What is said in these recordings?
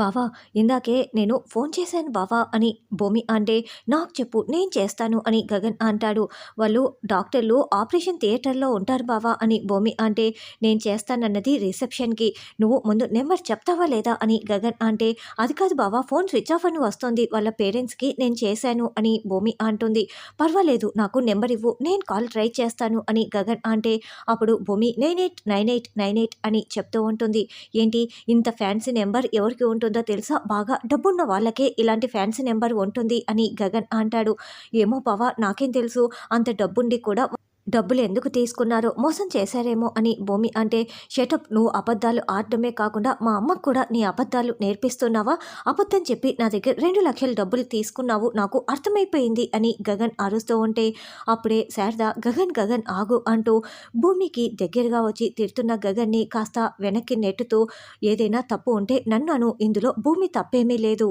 బావా ఇందాకే నేను ఫోన్ చేశాను బావా అని భూమి అంటే నాకు చెప్పు నేను చేస్తాను అని గగన్ అంటాడు. వాళ్ళు డాక్టర్లు ఆపరేషన్ థియేటర్లో ఉంటారు బావా అని భూమి అంటే నేను చేస్తానన్నది రిసెప్షన్కి నువ్వు ముందు నెంబర్ చెప్తావా లేదా అని గగన్ అంటే అది కాదు బావా ఫోన్ స్విచ్ ఆఫ్ అని వస్తుంది వాళ్ళ పేరెంట్స్కి నేను చేశాను అని భూమి అంటుంది. పర్వాలేదు నాకు నెంబర్ ఇవ్వు నేను కాల్ ట్రై చేస్తాను అని గగన్ అంటే అప్పుడు భూమి nine eight nine eight nine eight అని చెప్తూ ఉంటుంది. ఏంటి ఇంత ఫ్యాన్సీ నెంబర్ ఎవరికి ఉంటుంది? తెలుసా? బాగా డబ్బున్న వాళ్ళకే ఇలాంటి ఫ్యాన్సీ నెంబర్ ఉంటుంది అని గగన్ అంటాడు. ఏమో పవా నాకేం తెలుసు? అంత డబ్బుండి కూడా డబ్బులు ఎందుకు తీసుకున్నారో మోసం చేశారేమో అని భూమి అంటే షటప్ నువ్వు అబద్ధాలు ఆడడమే కాకుండా మా అమ్మకు కూడా నీ అబద్ధాలు నేర్పిస్తున్నావా? అబద్ధం చెప్పి నా దగ్గర రెండు లక్షల డబ్బులు తీసుకున్నావు నాకు అర్థమైపోయింది అని గగన్ అరుస్తూ ఉంటే అప్పుడే శారద గగన్ గగన్ ఆగు అంటూ భూమికి దగ్గరగా వచ్చి తిడుతున్న గగన్ని కాస్త వెనక్కి నెట్టుతూ ఏదైనా తప్పు ఉంటే నన్ను అను ఇందులో భూమి తప్పేమీ లేదు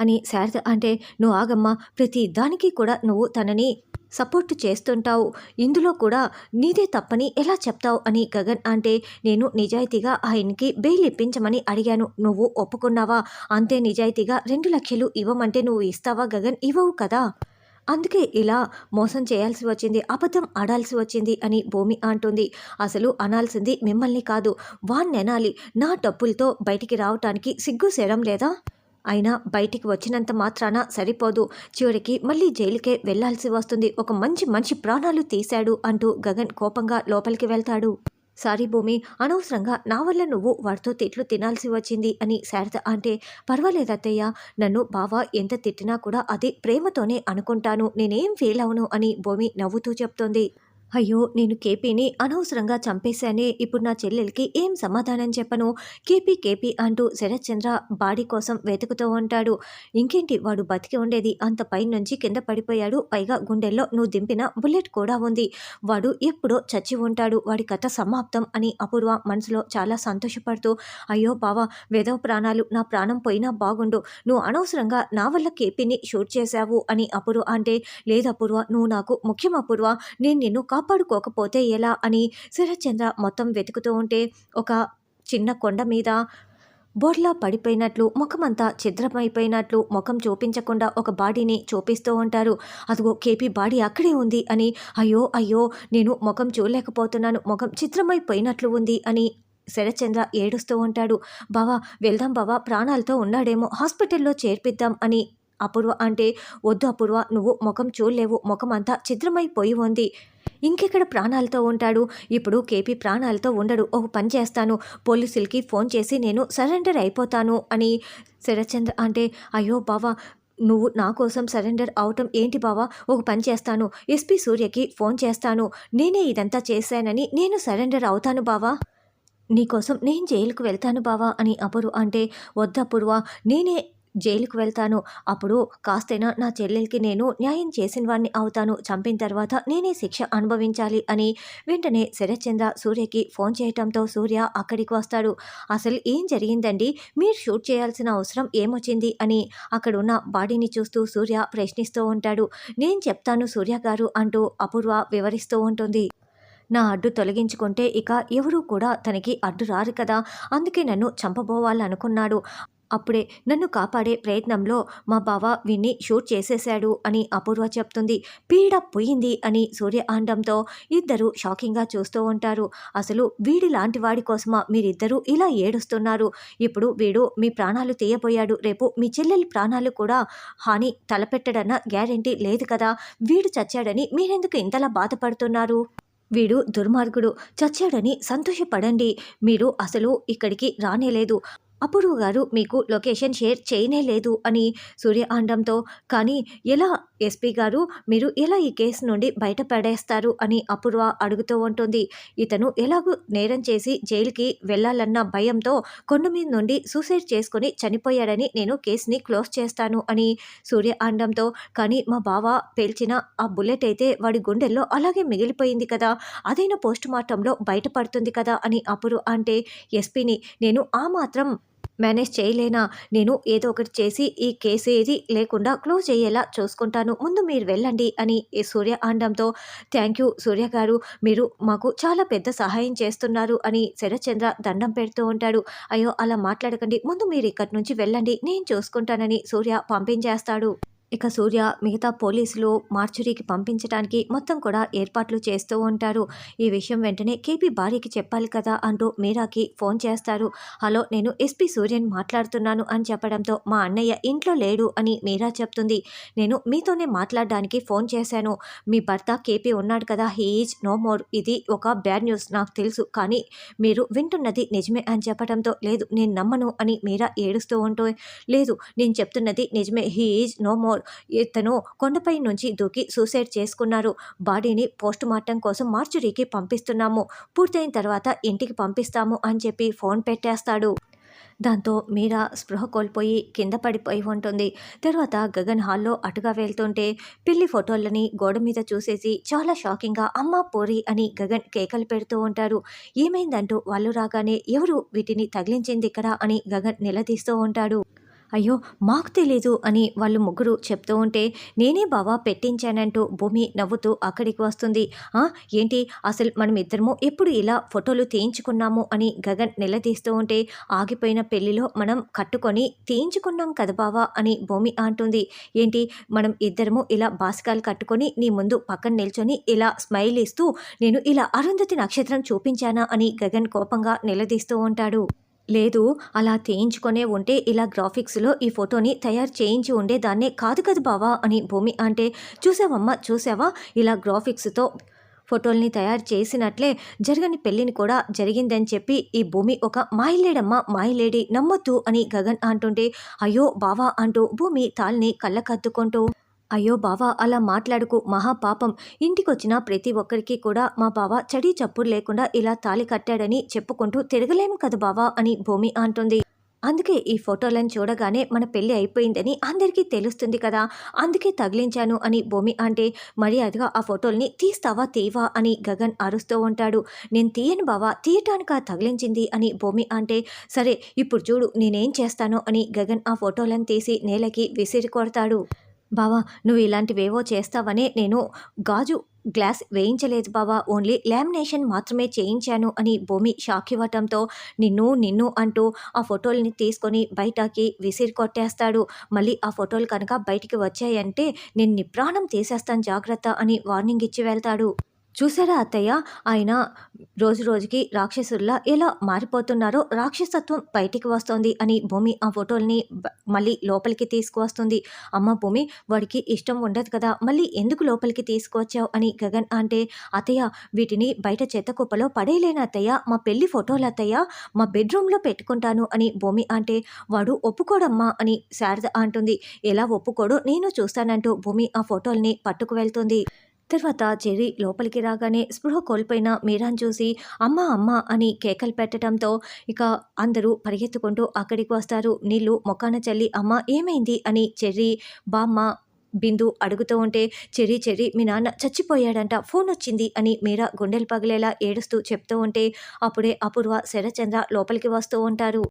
అని శారద అంటే నువ్వు ఆగమ్మా ప్రతి దానికి కూడా నువ్వు తనని సపోర్ట్ చేస్తుంటావు. ఇందులో కూడా నీదే తప్పని ఎలా చెప్తావు అని గగన్ అంటే నేను నిజాయితీగా ఆయనకి బెయిల్ ఇప్పించమని అడిగాను. నువ్వు ఒప్పుకున్నావా? అంతే నిజాయితీగా రెండు లక్షలు ఇవ్వమంటే నువ్వు ఇస్తావా గగన్? ఇవ్వవు కదా. అందుకే ఇలా మోసం చేయాల్సి వచ్చింది అబద్ధం ఆడాల్సి వచ్చింది అని భూమి అంటుంది. అసలు అనాల్సింది మిమ్మల్ని కాదు వాణ్ణెనాలి నా డబ్బులతో బయటికి రావటానికి సిగ్గు సేరం లేదా? అయినా బయటికి వచ్చినంత మాత్రాన సరిపోదు. చివరికి మళ్ళీ జైలుకే వెళ్ళాల్సి వస్తుంది. ఒక మంచి మనిషి ప్రాణాలు తీశాడు అంటూ గగన్ కోపంగా లోపలికి వెళ్తాడు. సారీ భూమి అనవసరంగా నా వల్ల నువ్వు వాడితో తిట్లు తినాల్సి వచ్చింది అని శారద అంటే పర్వాలేదు అత్తయ్య నన్ను బావ ఎంత తిట్టినా కూడా అది ప్రేమతోనే అనుకుంటాను. నేనేం ఫీల్ అవును అని భూమి నవ్వుతూ చెప్తోంది. అయ్యో నేను కేపీని అనవసరంగా చంపేశానే. ఇప్పుడు నా చెల్లెలకి ఏం సమాధానం చెప్పను? కేపీ కేపీ అంటూ శరత్చంద్ర బాడీ కోసం వెతుకుతూ ఉంటాడు. ఇంకేంటి? వాడు బతికి ఉండేది అంత పైనుంచి కింద పడిపోయాడు. పైగా గుండెల్లో నువ్వు దింపిన బుల్లెట్ కూడా ఉంది. వాడు ఎప్పుడో చచ్చి ఉంటాడు. వాడి కథ సమాప్తం అని అపూర్వ మనసులో చాలా సంతోషపడుతూ అయ్యో బావా వేదవ ప్రాణాలు నా ప్రాణం పోయినా బాగుండు. నువ్వు అనవసరంగా నా వల్ల కేపీని షూట్ చేశావు అని అపూర్వ అంటే లేదు అపూర్వ నువ్వు నాకు ముఖ్యం అపూర్వ. నేను నిన్ను కాపాడుకోకపోతే ఎలా అని శరత్చంద్ర మొత్తం వెతుకుతూ ఉంటే ఒక చిన్న కొండ మీద బోర్లా పడిపోయినట్లు ముఖమంతా ఛిద్రమైపోయినట్లు ముఖం చూపించకుండా ఒక బాడీని చూపిస్తూ ఉంటారు. అదిగో కేపీ బాడీ అక్కడే ఉంది అని అయ్యో అయ్యో నేను ముఖం చూడలేకపోతున్నాను ముఖం చిత్రమైపోయినట్లు ఉంది అని శరత్చంద్ర ఏడుస్తూ ఉంటాడు. బావా వెళ్దాం బావా ప్రాణాలతో ఉన్నాడేమో హాస్పిటల్లో చేర్పిద్దాం అని అపూర్వ అంటే వద్దు అపూర్వ నువ్వు ముఖం చూడలేవు ముఖం అంతా చిత్రమైపోయి ఉంది. ఇంకెక్కడ ప్రాణాలతో ఉంటాడు? ఇప్పుడు కేపీ ప్రాణాలతో ఉండడు. ఒక పని చేస్తాను. పోలీసులకి ఫోన్ చేసి నేను సరెండర్ అయిపోతాను అని శరత్చంద్ర అంటే అయ్యో బావా నువ్వు నా కోసం సరెండర్ అవటం ఏంటి బావా? ఒక పని చేస్తాను. ఎస్పీ సూర్యకి ఫోన్ చేస్తాను. నేనే ఇదంతా చేశానని నేను సరెండర్ అవుతాను బావా? నీకోసం నేను జైలుకు వెళ్తాను బావా అని అపూర్వ అంటే వద్దపూర్వ నేనే జైలుకు వెళ్తాను. అప్పుడు కాస్తైనా నా చెల్లెలకి నేను న్యాయం చేసిన వాడిని అవుతాను. చంపిన తర్వాత నేనే శిక్ష అనుభవించాలి అని వెంటనే శరత్చంద్ర సూర్యకి ఫోన్ చేయటంతో సూర్య అక్కడికి వస్తాడు. అసలు ఏం జరిగిందండి? మీరు షూట్ చేయాల్సిన అవసరం ఏమొచ్చింది? అని అక్కడున్న బాడీని చూస్తూ సూర్య ప్రశ్నిస్తూ ఉంటాడు. నేను చెప్తాను సూర్య గారు అంటూ అపూర్వ వివరిస్తూ ఉంటుంది. నా అడ్డు తొలగించుకుంటే ఇక ఎవరూ కూడా తనకి అడ్డు రారు కదా. అందుకే నన్ను చంపబోవాలనుకున్నాడు. అప్పుడే నన్ను కాపాడే ప్రయత్నంలో మా బావ విన్ని షూట్ చేసేశాడు అని అపూర్వ చెప్తుంది. పీడ పోయింది అని సూర్య అనడంతో ఇద్దరు షాకింగ్గా చూస్తూ ఉంటారు. అసలు వీడి లాంటి వాడి కోసమా మీరిద్దరూ ఇలా ఏడుస్తున్నారు? ఇప్పుడు వీడు మీ ప్రాణాలు తీయబోయాడు. రేపు మీ చెల్లెలి ప్రాణాలు కూడా హాని తలపెట్టడన్న గ్యారెంటీ లేదు కదా? వీడు చచ్చాడని మీరెందుకు ఇంతలా బాధపడుతున్నారు? వీడు దుర్మార్గుడు. చచ్చాడని సంతోషపడండి. మీరు అసలు ఇక్కడికి రానేలేదు. అపూర్వ గారు మీకు లొకేషన్ షేర్ చేయనే లేదు అని సూర్య అనడంతో కానీ ఎలా ఎస్పీ గారు? మీరు ఎలా ఈ కేసు నుండి బయటపడేస్తారు? అని అపూర్వ అడుగుతూ ఉంటుంది. ఇతను ఎలాగూ నేరం చేసి జైలుకి వెళ్ళాలన్న భయంతో కొండ మీద నుండి సూసైడ్ చేసుకొని చనిపోయాడని నేను కేసుని క్లోజ్ చేస్తాను అని సూర్య అనడంతో కానీ మా బావ పేల్చిన ఆ బుల్లెట్ అయితే వాడి గుండెల్లో అలాగే మిగిలిపోయింది కదా అదైనా పోస్ట్ మార్టంలో బయటపడుతుంది కదా అని అపూర్వ అంటే ఎస్పీని నేను ఆ మాత్రం మేనేజ్ చేయలేనా? నేను ఏదో ఒకటి చేసి ఈ కేసు ఏది లేకుండా క్లోజ్ అయ్యేలా చూసుకుంటాను. ముందు మీరు వెళ్ళండి అని ఈ సూర్య అనడంతో థ్యాంక్ యూ సూర్య గారు మీరు మాకు చాలా పెద్ద సహాయం చేస్తున్నారు అని శరత్చంద్ర దండం పెడుతూ ఉంటాడు. అయ్యో అలా మాట్లాడకండి. ముందు మీరు ఇక్కడి నుంచి వెళ్ళండి. నేను చూసుకుంటానని సూర్య పంపించేస్తాడు. ఇక సూర్య మిగతా పోలీసులు మార్చురీకి పంపించడానికి మొత్తం కూడా ఏర్పాట్లు చేస్తూ ఉంటారు. ఈ విషయం వెంటనే కేపీ భార్యకి చెప్పాలి కదా అంటూ మీరాకి ఫోన్ చేస్తారు. హలో నేను ఎస్పీ సూర్యన్ మాట్లాడుతున్నాను అని చెప్పడంతో మా అన్నయ్య ఇంట్లో లేడు అని మీరా చెప్తుంది. నేను మీతోనే మాట్లాడడానికి ఫోన్ చేశాను. మీ భర్త కేపీ ఉన్నాడు కదా హీ ఈజ్ నో మోర్. ఇది ఒక బ్యాడ్ న్యూస్ నాకు తెలుసు కానీ మీరు వింటున్నది నిజమే అని చెప్పడంతో లేదు నేను నమ్మను అని మీరా ఏడుస్తూ ఉంటూ లేదు నేను చెప్తున్నది నిజమే హీ ఈజ్ నో మోర్. ఇతను కొండపై నుంచి దూకి సూసైడ్ చేసుకున్నారు. బాడీని పోస్ట్ మార్టం కోసం మార్చురీకి పంపిస్తున్నాము. పూర్తయిన తర్వాత ఇంటికి పంపిస్తాము అని చెప్పి ఫోన్ పెట్టేస్తాడు. దాంతో మీరా స్పృహ కోల్పోయి కింద పడిపోయి ఉంటుంది. తర్వాత గగన్ హాల్లో అటుగా వెళ్తుంటే పిల్లి ఫోటోలని గోడ మీద చూసేసి చాలా షాకింగ్గా అమ్మ పోరి అని గగన్ కేకలు పెడుతూ ఉంటారు ఏమైందంటూ వాళ్ళు రాగానే ఎవరు వీటిని తగిలించింది ఇక్కడ అని గగన్ నిలదీస్తూ ఉంటాడు. అయ్యో మాకు తెలీదు అని వాళ్ళు ముగ్గురు చెప్తూ ఉంటే నేనే బావా పెట్టించానంటూ భూమి నవ్వుతూ అక్కడికి వస్తుంది. "ఆ, ఏంటి? అసలు మనం ఇద్దరము ఎప్పుడు ఇలా ఫోటోలు తీయించుకున్నాము అని గగన్ నిలదీస్తూ ఉంటే ఆగిపోయిన పెళ్ళిలో మనం కట్టుకొని తీయించుకున్నాం కదా బావా అని భూమి అంటుంది. ఏంటి? మనం ఇద్దరము ఇలా బాసకాలు కట్టుకొని నీ ముందు పక్కన నిల్చొని ఇలా స్మైల్ ఇస్తూ నేను ఇలా అరుంధతి నక్షత్రం చూపించానా అని గగన్ కోపంగా నిలదీస్తూ ఉంటాడు. లేదు అలా తీయించుకొనే ఉంటే ఇలా గ్రాఫిక్స్లో ఈ ఫోటోని తయారు చేయించి ఉండేదాన్నే కాదు కదా బావా అని భూమి అంటే చూసావమ్మా చూసావా? ఇలా గ్రాఫిక్స్తో ఫోటోల్ని తయారు చేసినట్లే జరగని పెళ్ళిని కూడా జరిగిందని చెప్పి ఈ భూమి ఒక మాయలేడమ్మ మాయలేడి నమ్మొద్దు అని గగన్ అంటుంటే అయ్యో బావా అంటూ భూమి తాల్ని కళ్ళకద్దుకుంటూ అయ్యో బావా అలా మాట్లాడుకు మహాపాపం ఇంటికొచ్చిన ప్రతి ఒక్కరికి కూడా మా బావ చడి చప్పుడు లేకుండా ఇలా తాళి కట్టాడని చెప్పుకుంటూ తిరగలేము కదా బావా అని భూమి అంటుంది. అందుకే ఈ ఫోటోలను చూడగానే మన పెళ్ళి అయిపోయిందని అందరికీ తెలుస్తుంది కదా. అందుకే తగిలించాను అని భూమి అంటే మర్యాదగా ఆ ఫోటోల్ని తీస్తావా తీవా అని గగన్ అరుస్తూ ఉంటాడు. నేను తీయను బావా తీయటానికా తగిలించింది అని భూమి అంటే సరే ఇప్పుడు చూడు నేనేం చేస్తానో అని గగన్ ఆ ఫోటోలను తీసి నేలకి విసిరి కొడతాడు. బావా నువ్వు ఇలాంటివేవో చేస్తావని నేను గాజు గ్లాస్ వేయించలేదు బావా. ఓన్లీ లామినేషన్ మాత్రమే చేయించాను అని భూమి షాక్ ఇవ్వటంతో నిన్ను నిన్ను అంటూ ఆ ఫోటోల్ని తీసుకొని బయటకి విసిరి కొట్టేస్తాడు. మళ్ళీ ఆ ఫోటోలు కనుక బయటికి వచ్చాయంటే నేను నీ ప్రాణం తీసేస్తాను జాగ్రత్త అని వార్నింగ్ ఇచ్చి వెళ్తాడు. చూసారా అత్తయ్య? ఆయన రోజు రోజుకి రాక్షసుల్లా ఎలా మారిపోతున్నారో రాక్షసత్వం బయటికి వస్తోంది అని భూమి ఆ ఫోటోల్ని మళ్ళీ లోపలికి తీసుకువస్తుంది. అమ్మ భూమి వాడికి ఇష్టం ఉండదు కదా మళ్ళీ ఎందుకు లోపలికి తీసుకువచ్చావు అని గగన్ అంటే అత్తయ్య వీటిని బయట చెత్త కుప్పలో పడేయలేను అత్తయ్య మా పెళ్ళి ఫోటోలు అత్తయ్య మా బెడ్రూమ్లో పెట్టుకుంటాను అని భూమి అంటే వాడు ఒప్పుకోడమ్మా అని శారద అంటుంది. ఎలా ఒప్పుకోడు? నేను చూస్తానంటూ భూమి ఆ ఫోటోల్ని పట్టుకు వెళ్తుంది. తర్వాత చెర్రీ లోపలికి రాగానే స్పృహ కోల్పోయిన మీరాన్ చూసి అమ్మ అమ్మ అని కేకలు పెట్టడంతో ఇక అందరూ పరిగెత్తుకుంటూ అక్కడికి వస్తారు. నీళ్ళు మొక్కాన చల్లి అమ్మ ఏమైంది? అని చెర్రీ బామ్మ బిందు అడుగుతూ ఉంటే చెర్రీ చెర్రి మీ నాన్న చచ్చిపోయాడంట ఫోన్ వచ్చింది అని మీరా గుండెలు పగిలేలా ఏడుస్తూ చెప్తూ ఉంటే అప్పుడే అపూర్వ శరచంద్ర లోపలికి వస్తూ ఉంటారు.